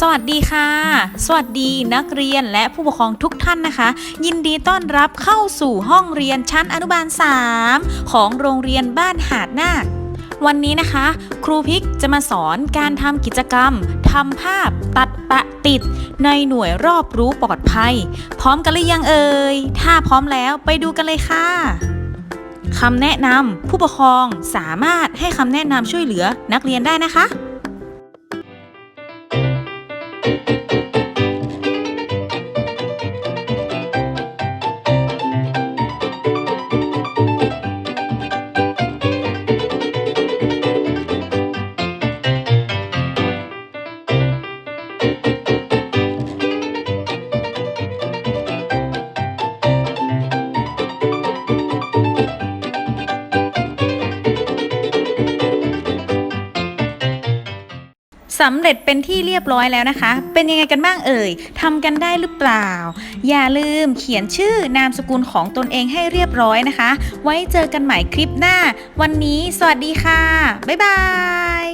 สวัสดีค่ะ สวัสดีนักเรียนและผู้ปกครองทุกท่านนะคะ ยินดีต้อนรับเข้าสู่ห้องเรียนชั้นอนุบาล 3 ของโรงเรียนบ้านหาดนาควันนี้นะคะ ครูพิกจะมาสอนการทำกิจกรรมทำภาพตัดปะติด ในหน่วยรอบรู้ปลอดภัย พร้อมกันหรือยังเอ่ย ถ้าพร้อมแล้วไปดูกันเลยค่ะคำแนะนำผู้ปกครองสามารถให้คำแนะนำช่วยเหลือนักเรียนได้นะคะ สำเร็จเป็นที่เรียบร้อยแล้วนะคะ เป็นยังไงกันบ้างเอ่ยทำกันได้หรือเปล่า อย่าลืมเขียนชื่อนามสกุลของตนเองให้เรียบร้อยนะคะ ไว้เจอกันใหม่คลิปหน้า วันนี้สวัสดีค่ะ บ๊ายบาย